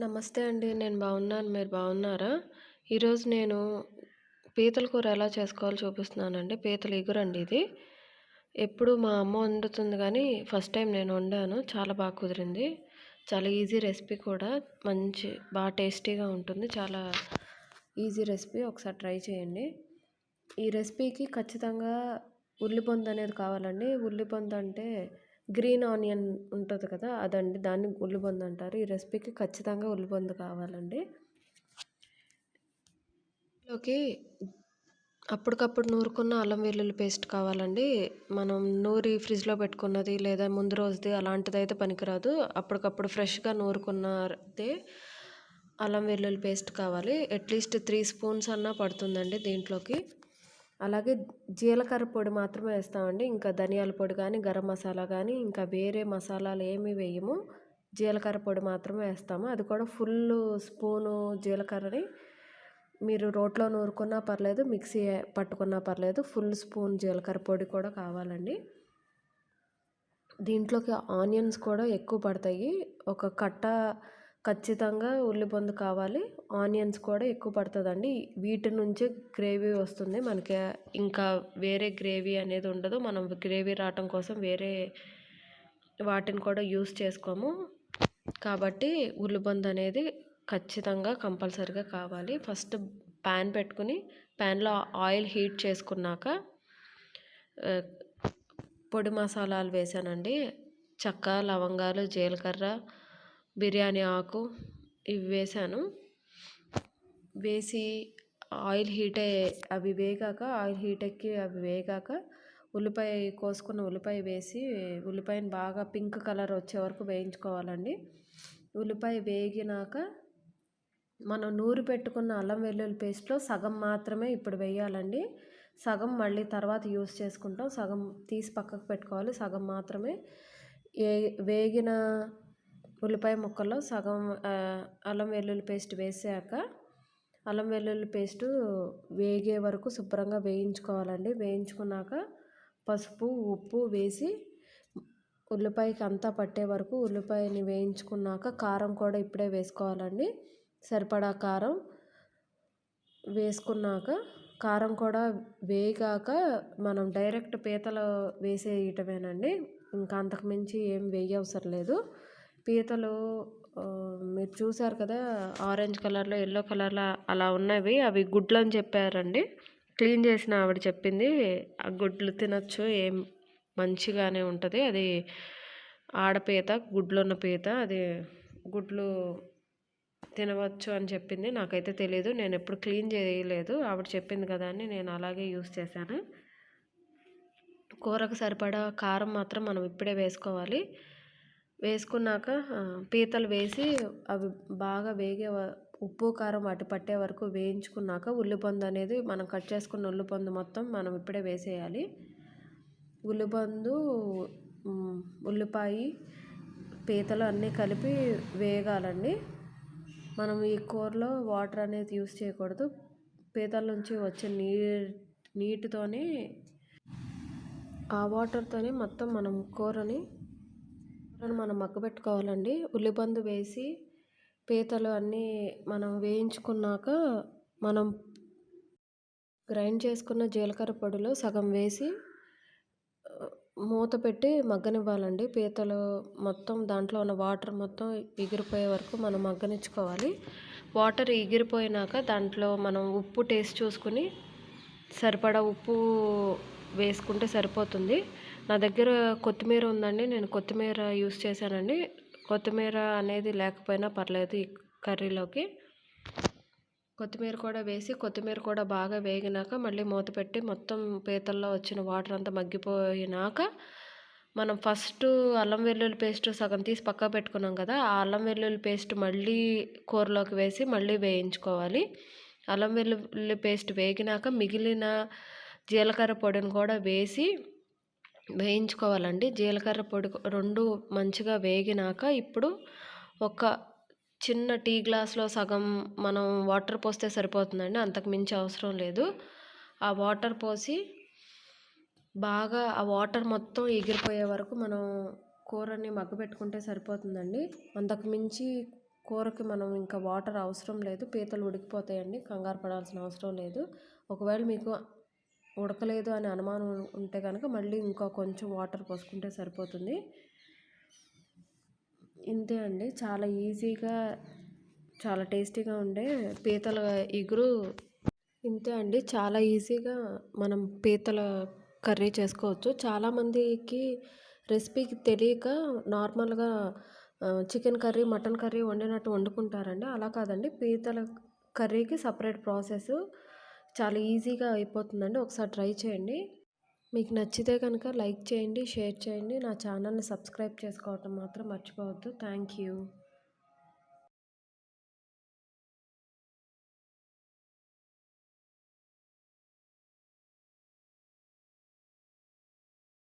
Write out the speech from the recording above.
నమస్తే అండి. నేను బాగున్నాను. మీరు బాగున్నారా? ఈరోజు నేను పీతల కూర ఎలా చేసుకోవాలో చూపిస్తున్నానండి. పీతల ఇగురండి ఇది. ఎప్పుడు మా అమ్మ వండుతుంది కానీ ఫస్ట్ టైం నేను వండాను. చాలా బాగా కుదిరింది. చాలా ఈజీ రెసిపీ కూడా. మంచి బాగా టేస్టీగా ఉంటుంది. చాలా ఈజీ రెసిపీ. ఒకసారి ట్రై చేయండి. ఈ రెసిపీకి ఖచ్చితంగా ఉల్లిపొందు అనేది కావాలండి. ఉల్లిపొందు అంటే గ్రీన్ ఆనియన్ ఉంటుంది కదా అదండి. దాన్ని ఉల్లిపొందు అంటారు. ఈ రెసిపీకి ఖచ్చితంగా ఉల్లిపొందు కావాలండి. లోకి అప్పటికప్పుడు నూరుకున్న అల్లం వెల్లుల్లి పేస్ట్ కావాలండి. మనం నూరి ఫ్రిడ్జ్లో పెట్టుకున్నది లేదా ముందు రోజుది అలాంటిది అయితే పనికిరాదు. అప్పటికప్పుడు ఫ్రెష్గా నూరుకున్నదే అల్లం వెల్లుల్లి పేస్ట్ కావాలి. అట్లీస్ట్ త్రీ స్పూన్స్ అన్నా పడుతుందండి దీంట్లోకి. అలాగే జీలకర్ర పొడి మాత్రమే వేస్తామండి. ఇంకా ధనియాల పొడి కానీ గరం మసాలా కానీ ఇంకా వేరే మసాలాలు ఏమీ వేయము. జీలకర్ర పొడి మాత్రమే వేస్తాము. అది కూడా ఫుల్ స్పూను జీలకర్రని మీరు రోట్లో నూరుకున్నా పర్లేదు మిక్సీ పట్టుకున్నా పర్లేదు ఫుల్ స్పూన్ జీలకర్ర పొడి కూడా కావాలండి. దీంట్లోకి ఆనియన్స్ కూడా ఎక్కువ పడతాయి. ఒక కట్ట ఖచ్చితంగా ఉల్లిపొందు కావాలి. ఆనియన్స్ కూడా ఎక్కువ పడుతుందండి. వీటి నుంచి గ్రేవీ వస్తుంది. మనకి ఇంకా వేరే గ్రేవీ అనేది ఉండదు. మనం గ్రేవీ రావటం కోసం వేరే వాటిని కూడా యూస్ చేసుకోము. కాబట్టి ఉల్లిపొందు అనేది ఖచ్చితంగా కంపల్సరిగా కావాలి. ఫస్ట్ ప్యాన్ పెట్టుకుని ప్యాన్లో ఆయిల్ హీట్ చేసుకున్నాక పొడి మసాలాలు వేసానండి. చెక్క లవంగాలు జీలకర్ర బిర్యానీ ఆకు ఇవి వేసాను. వేసి ఆయిల్ హీట్ అవి వేగాక ఆయిల్ హీట్ ఎక్కి అవి వేగాక ఉల్లిపాయ కోసుకున్న ఉల్లిపాయ వేసి ఉల్లిపాయని బాగా పింక్ కలర్ వచ్చే వరకు వేయించుకోవాలండి. ఉల్లిపాయ వేగినాక మనం నూరు పెట్టుకున్న అల్లం వెల్లుల్లి పేస్ట్లో సగం మాత్రమే ఇప్పుడు వేయాలండి. సగం మళ్ళీ తర్వాత యూస్ చేసుకుంటాం. సగం తీసి పక్కకు పెట్టుకోవాలి. సగం మాత్రమే. ఏ వేగిన ఉల్లిపాయ ముక్కల్లో సగం అల్లం వెల్లుల్లి పేస్ట్ వేసాక అల్లం వెల్లుల్లి పేస్టు వేగే వరకు శుభ్రంగా వేయించుకోవాలండి. వేయించుకున్నాక పసుపు ఉప్పు వేసి ఉల్లిపాయకి అంతా పట్టే వరకు ఉల్లిపాయని వేయించుకున్నాక కారం కూడా ఇప్పుడే వేసుకోవాలండి. సరిపడా కారం వేసుకున్నాక కారం కూడా వేగాక మనం డైరెక్ట్ పీతలు వేసేయటమేనండి. ఇంకా అంతకుమించి ఏం వేయవసరం లేదు. పీతలు మీరు చూసారు కదా ఆరెంజ్ కలర్లో ఎల్లో కలర్లో అలా ఉన్నవి. అవి గుడ్లు అని చెప్పారండి. క్లీన్ చేసిన ఆవిడ చెప్పింది ఆ గుడ్లు తినచ్చు ఏం మంచిగానే ఉంటుంది. అది ఆడపీత గుడ్లు ఉన్న పీత అది గుడ్లు తినవచ్చు అని చెప్పింది. నాకైతే తెలియదు నేను ఎప్పుడు క్లీన్ చేయలేదు. ఆవిడ చెప్పింది కదా అని నేను అలాగే యూస్ చేశాను. కూరకు సరిపడా కారం మాత్రం మనం ఇప్పుడే వేసుకోవాలి. వేసుకున్నాక పీతలు వేసి అవి బాగా వేగే ఉప్పు కారం వాటి పట్టే వరకు వేయించుకున్నాక ఉల్లిపందు అనేది మనం కట్ చేసుకున్న ఉల్లిపందు మొత్తం మనం ఇప్పుడే వేసేయాలి. ఉల్లిపందు ఉల్లిపాయ పీతలు అన్నీ కలిపి వేగాలండి. మనం ఈ కూరలో వాటర్ అనేది యూస్ చేయకూడదు. పీతల నుంచి వచ్చే నీ నీటితోనే ఆ వాటర్తోనే మొత్తం మనం కూరని మనం మగ్గబెట్టుకోవాలండి ఉల్లిబందు వేసి పీతలు అన్నీ మనం వేయించుకున్నాక మనం గ్రైండ్ చేసుకున్న జీలకర్ర పొడిలో సగం వేసి మూత పెట్టి మగ్గనివ్వాలండి. పీతలు మొత్తం దాంట్లో ఉన్న వాటర్ మొత్తం ఎగిరిపోయే వరకు మనం మగ్గనిచ్చుకోవాలి. వాటర్ ఎగిరిపోయినాక దాంట్లో మనం ఉప్పు టేస్ట్ చూసుకుని సరిపడా ఉప్పు వేసుకుంటే సరిపోతుంది. నా దగ్గర కొత్తిమీర ఉందండి. నేను కొత్తిమీర యూస్ చేశానండి. కొత్తిమీర అనేది లేకపోయినా పర్లేదు ఈ కర్రీలోకి. కొత్తిమీర కూడా వేసి కొత్తిమీర కూడా బాగా వేగినాక మళ్ళీ మూత పెట్టి మొత్తం పీతల్లో వచ్చిన వాటర్ అంతా మగ్గిపోయినాక మనం ఫస్ట్ అల్లం వెల్లుల్లి పేస్ట్ సగం తీసి పక్క పెట్టుకున్నాం కదా ఆ అల్లం వెల్లుల్లి పేస్ట్ మళ్ళీ కూరలోకి వేసి మళ్ళీ వేయించుకోవాలి. అల్లం వెల్లుల్లి పేస్ట్ వేగినాక మిగిలిన జీలకర్ర పొడిని కూడా వేసి వేయించుకోవాలండి. జీలకర్ర పొడి రెండు మంచిగా వేగినాక ఇప్పుడు ఒక చిన్న టీ గ్లాస్లో సగం మనం వాటర్ పోస్తే సరిపోతుందండి. అంతకు మించి అవసరం లేదు. ఆ వాటర్ పోసి బాగా ఆ వాటర్ మొత్తం ఎగిరిపోయే వరకు మనం కూరని మగ్గబెట్టుకుంటే సరిపోతుందండి. అంతకు మించి కూరకి మనం ఇంకా వాటర్ అవసరం లేదు. పీతలు ఉడికిపోతాయండి. కంగారు పడాల్సిన అవసరం లేదు. ఒకవేళ మీకు ఉడకలేదు అని అనుమానం ఉంటే కనుక మళ్ళీ ఇంకా కొంచెం వాటర్ పోసుకుంటే సరిపోతుంది. ఇంతే అండి. చాలా ఈజీగా చాలా టేస్టీగా ఉండే పీతల ఇగురు. ఇంతే అండి. చాలా ఈజీగా మనం పీతల కర్రీ చేసుకోవచ్చు. చాలామందికి రెసిపీకి తెలియక నార్మల్గా చికెన్ కర్రీ మటన్ కర్రీ వండినట్టు వండుకుంటారండి. అలా కాదండి. పీతల కర్రీకి సపరేట్ ప్రాసెస్. చాలా ఈజీగా అయిపోతుందండి. ఒకసారి ట్రై చేయండి. మీకు నచ్చితే కనుక లైక్ చేయండి షేర్ చేయండి. నా ఛానల్ని సబ్స్క్రైబ్ చేసుకోవటం మాత్రం మర్చిపోవద్దు. Thank you.